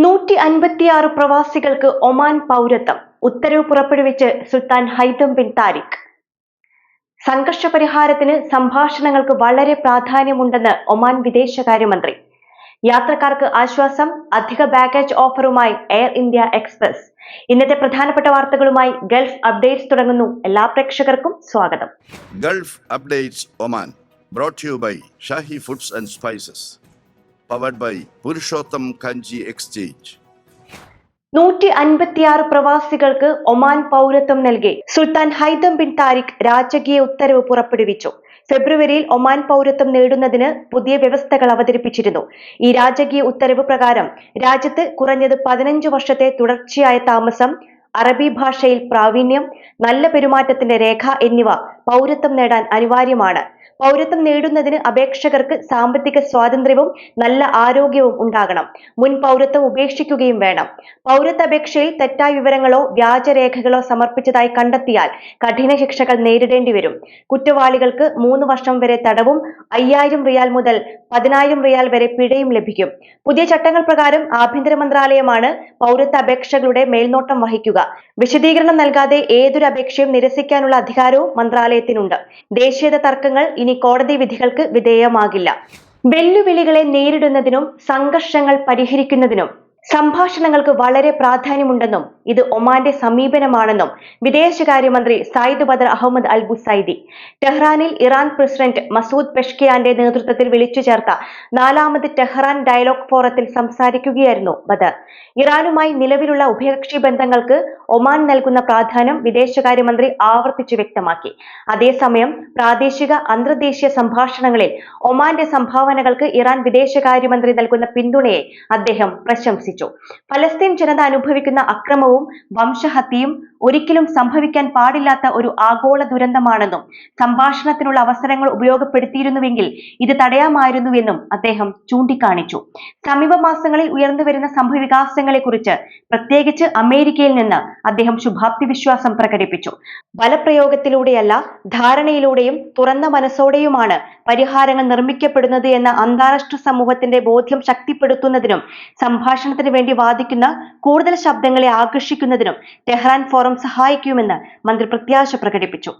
നൂറ്റി അൻപത്തിയാറ് പ്രവാസികൾക്ക് ഒമാൻ പൗരത്വം. ഉത്തരവ് പുറപ്പെടുവിച്ച് സുൽത്താൻ ഹൈതം ബിൻ താരിഖ്. സംഘർഷ പരിഹാരത്തിന് സംഭാഷണങ്ങൾക്ക് വളരെ പ്രാധാന്യമുണ്ടെന്ന് ഒമാൻ വിദേശകാര്യമന്ത്രി. യാത്രക്കാർക്ക് ആശ്വാസം അധിക ബാഗേജ് ഓഫറുമായി എയർ ഇന്ത്യ എക്സ്പ്രസ്. ഇന്നത്തെ പ്രധാനപ്പെട്ട വാർത്തകളുമായി ഗൾഫ് അപ്ഡേറ്റ്സ് തുടങ്ങുന്നു. എല്ലാ പ്രേക്ഷകർക്കും സ്വാഗതം. Gulf updates Oman brought you by Shahi foods and and Spices. By Purushottam Kanji exchange. നൂറ്റി അൻപത്തിയാറ് പ്രവാസികൾക്ക് ഒമാൻ പൗരത്വം നൽകി സുൽത്താൻ ഹൈദം ബിൻ താരിഖ് രാജകീയ ഉത്തരവ് പുറപ്പെടുവിച്ചു ഫെബ്രുവരിയിൽ ഒമാൻ പൗരത്വം നേടുന്നതിന് പുതിയ വ്യവസ്ഥകൾ അവതരിപ്പിച്ചിരുന്നു ഈ രാജകീയ ഉത്തരവ് പ്രകാരം രാജ്യത്ത് കുറഞ്ഞത് പതിനഞ്ച് വർഷത്തെ തുടർച്ചയായ താമസം അറബി ഭാഷയിൽ പ്രാവീണ്യം നല്ല പെരുമാറ്റത്തിന്റെ രേഖ എന്നിവ പൗരത്വം നേടാൻ അനിവാര്യമാണ്. പൗരത്വം നേടുന്നതിന് അപേക്ഷകർക്ക് സാമ്പത്തിക സ്വാതന്ത്ര്യവും നല്ല ആരോഗ്യവും ഉണ്ടാകണം. മുൻ പൗരത്വം ഉപേക്ഷിക്കുകയും വേണം. പൗരത്വ അപേക്ഷയിൽ തെറ്റായ വിവരങ്ങളോ വ്യാജരേഖകളോ സമർപ്പിച്ചതായി കണ്ടെത്തിയാൽ കഠിന ശിക്ഷകൾ നേരിടേണ്ടി വരും. കുറ്റവാളികൾക്ക് മൂന്ന് വർഷം വരെ തടവും അയ്യായിരം റിയാൽ മുതൽ പതിനായിരം റിയാൽ വരെ പിഴയും ലഭിക്കും. പുതിയ ചട്ടങ്ങൾ പ്രകാരം ആഭ്യന്തര മന്ത്രാലയമാണ് പൗരത്വ അപേക്ഷകളുടെ മേൽനോട്ടം വഹിക്കുക. വിശദീകരണം നൽകാതെ ഏതൊരു അപേക്ഷയും നിരസിക്കാനുള്ള അധികാരവും മന്ത്രാലയത്തിനുണ്ട് ദേശീയത തർക്കങ്ങൾ ഇനി കോടതി വിധികൾക്ക് വിധേയമാകില്ല. വെല്ലുവിളികളെ നേരിടുന്നതിനും സംഘർഷങ്ങൾ പരിഹരിക്കുന്നതിനും സംഭാഷണങ്ങൾക്ക് വളരെ പ്രാധാന്യമുണ്ടെന്നും ഇത് ഒമാന്റെ സമീപനമാണെന്നും വിദേശകാര്യമന്ത്രി Sayyid Badr Ahmed al Busaidi ടെഹ്റാനിൽ Iran president Masoud പെഷ്കിയാന്റെ നേതൃത്വത്തിൽ വിളിച്ചു ചേർത്ത നാലാമത് ടെഹ്റാൻ ഡയലോഗ് ഫോറത്തിൽ സംസാരിക്കുകയായിരുന്നു ബദർ. ഇറാനുമായി നിലവിലുള്ള ഉഭയകക്ഷി ബന്ധങ്ങൾക്ക് ഒമാൻ നൽകുന്ന പ്രാധാന്യം വിദേശകാര്യമന്ത്രി ആവർത്തിച്ചു വ്യക്തമാക്കി. അതേസമയം പ്രാദേശിക അന്തർദേശീയ സംഭാഷണങ്ങളിൽ ഒമാന്റെ സംഭാവനകൾക്ക് ഇറാൻ വിദേശകാര്യമന്ത്രി നൽകുന്ന പിന്തുണയെ അദ്ദേഹം പ്രശംസിച്ചു. ഫലസ്തീൻ ജനത അനുഭവിക്കുന്ന അക്രമവും വംശഹത്യയും ഒരിക്കലും സംഭവിക്കാൻ പാടില്ലാത്ത ഒരു ആഗോള ദുരന്തമാണെന്നും സംഭാഷണത്തിനുള്ള അവസരങ്ങൾ ഉപയോഗപ്പെടുത്തിയിരുന്നുവെങ്കിൽ ഇത് തടയാമായിരുന്നുവെന്നും അദ്ദേഹം ചൂണ്ടിക്കാണിച്ചു. സമീപ മാസങ്ങളിൽ ഉയർന്നു വരുന്ന സംഭവവികാസങ്ങളെക്കുറിച്ച് പ്രത്യേകിച്ച് അമേരിക്കയിൽ നിന്ന് അദ്ദേഹം ശുഭാപ്തി വിശ്വാസം പ്രകടിപ്പിച്ചു. ബലപ്രയോഗത്തിലൂടെയല്ല ധാരണയിലൂടെയും തുറന്ന മനസ്സോടെയുമാണ് പരിഹാരങ്ങൾ നിർമ്മിക്കപ്പെടുന്നത് എന്ന അന്താരാഷ്ട്ര സമൂഹത്തിന്റെ ബോധ്യം ശക്തിപ്പെടുത്തുന്നതിനും സംഭാഷണത്തിന് വേണ്ടി വാദിക്കുന്ന കൂടുതൽ ശബ്ദങ്ങളെ ആകർഷിക്കുന്നതിനും ടെഹ്റാൻ ഫോറം സഹായിക്കുമെന്ന് മന്ത്രി പ്രത്യാശ പ്രകടിപ്പിച്ചു.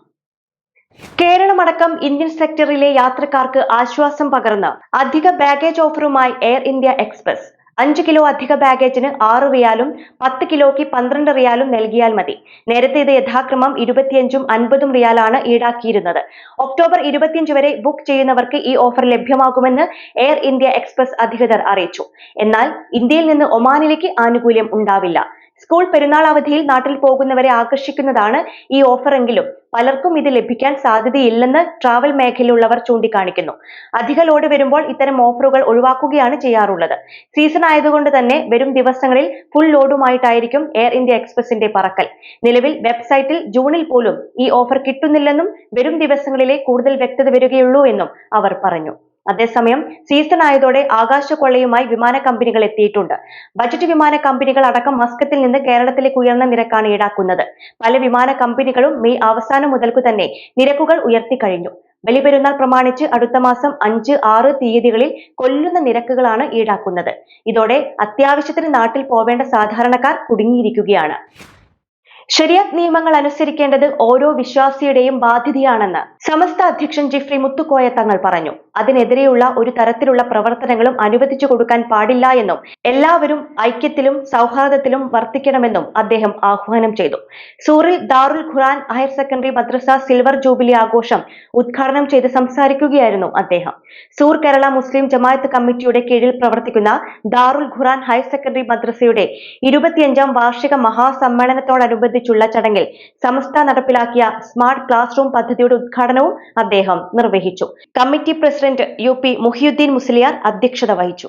കേരളമടക്കം ഇന്ത്യൻ സെക്ടറിലെ യാത്രക്കാർക്ക് ആശ്വാസം പകർന്ന് അധിക ബാഗേജ് ഓഫറുമായി എയർ ഇന്ത്യ എക്സ്പ്രസ് അഞ്ച് കിലോ അധിക ബാഗേജിന് ആറ് റിയാലും പത്ത് കിലോയ്ക്ക് പന്ത്രണ്ട് റിയാലും നൽകിയാൽ മതി. നേരത്തെ ഇത് യഥാക്രമം ഇരുപത്തിയഞ്ചും അൻപതും റിയാലാണ് ഈടാക്കിയിരുന്നത്. ഒക്ടോബർ ഇരുപത്തിയഞ്ച് വരെ ബുക്ക് ചെയ്യുന്നവർക്ക് ഈ ഓഫർ ലഭ്യമാകുമെന്ന് എയർ ഇന്ത്യ എക്സ്പ്രസ് അധികൃതർ അറിയിച്ചു. എന്നാൽ ഇന്ത്യയിൽ നിന്ന് ഒമാനിലേക്ക് ആനുകൂല്യം ഉണ്ടാവില്ല. സ്കൂൾ പെരുന്നാൾ അവധിയിൽ നാട്ടിൽ പോകുന്നവരെ ആകർഷിക്കുന്നതാണ് ഈ ഓഫറെങ്കിലും. പലർക്കും ഇത് ലഭിക്കാൻ സാധ്യതയില്ലെന്ന് ട്രാവൽ മേഖലയിലുള്ളവർ ചൂണ്ടിക്കാണിക്കുന്നു. അധിക ലോഡ് വരുമ്പോൾ ഇത്തരം ഓഫറുകൾ ഒഴിവാക്കുകയാണ് ചെയ്യാറുള്ളത്. സീസൺ ആയതുകൊണ്ട് തന്നെ വരും ദിവസങ്ങളിൽ ഫുൾ ലോഡുമായിട്ടായിരിക്കും എയർ ഇന്ത്യ എക്സ്പ്രസിന്റെ പറക്കൽ. നിലവിൽ വെബ്സൈറ്റിൽ ജൂണിൽ പോലും ഈ ഓഫർ കിട്ടുന്നില്ലെന്നും വരും ദിവസങ്ങളിലെ കൂടുതൽ വ്യക്തത വരികയുള്ളൂ എന്നും അവർ പറഞ്ഞു. അതേസമയം സീസൺ ആയതോടെ ആകാശ കൊള്ളയുമായി വിമാന കമ്പനികൾ എത്തിയിട്ടുണ്ട്. ബജറ്റ് വിമാന കമ്പനികൾ അടക്കം മസ്കത്തിൽ നിന്ന് കേരളത്തിലേക്ക് ഉയർന്ന നിരക്കാണ് ഈടാക്കുന്നത്. പല വിമാന കമ്പനികളും മെയ് അവസാനം മുതൽക്കു തന്നെ നിരക്കുകൾ ഉയർത്തി ഉയർത്തിക്കഴിഞ്ഞു ബലിപെരുന്നാൾ പ്രമാണിച്ച് അടുത്ത മാസം അഞ്ച് ആറ് തീയതികളിൽ കൊല്ലുന്ന നിരക്കുകളാണ് ഈടാക്കുന്നത്. ഇതോടെ അത്യാവശ്യത്തിന് നാട്ടിൽ പോവേണ്ട സാധാരണക്കാർ കുടുങ്ങിയിരിക്കുകയാണ്. ശരിയാത് നിയമങ്ങൾ അനുസരിക്കേണ്ടത് ഓരോ വിശ്വാസിയുടെയും ബാധ്യതയാണെന്ന് സമസ്ത അധ്യക്ഷൻ ജിഫ്രി മുത്തുക്കോയ തങ്ങൾ പറഞ്ഞു. അതിനെതിരെയുള്ള ഒരു തരത്തിലുള്ള പ്രവർത്തനങ്ങളും അനുവദിച്ചു കൊടുക്കാൻ പാടില്ല എന്നും എല്ലാവരും ഐക്യത്തിലും സൗഹാർദ്ദത്തിലും വർത്തിക്കണമെന്നും അദ്ദേഹം ആഹ്വാനം ചെയ്തു. സൂറിൽ ദാറുൽ ഖുറാൻ ഹയർ സെക്കൻഡറി മദ്രസ സിൽവർ ജൂബിലി ആഘോഷം ഉദ്ഘാടനം ചെയ്ത് സംസാരിക്കുകയായിരുന്നു അദ്ദേഹം. സൂർ കേരള മുസ്ലിം ജമായത്ത് കമ്മിറ്റിയുടെ കീഴിൽ പ്രവർത്തിക്കുന്ന ദാറുൽ ഖുറാൻ ഹയർ സെക്കൻഡറി മദ്രസയുടെ ഇരുപത്തിയഞ്ചാം വാർഷിക മഹാസമ്മേളനത്തോടനുബന്ധിച്ചുള്ള ചടങ്ങിൽ സമസ്ത നടപ്പിലാക്കിയ സ്മാർട്ട് ക്ലാസ് റൂം പദ്ധതിയുടെ ഉദ്ഘാടനവും അദ്ദേഹം നിർവഹിച്ചു. Committee president U P Muhiyuddin Musliyar അധ്യക്ഷത വഹിച്ചു.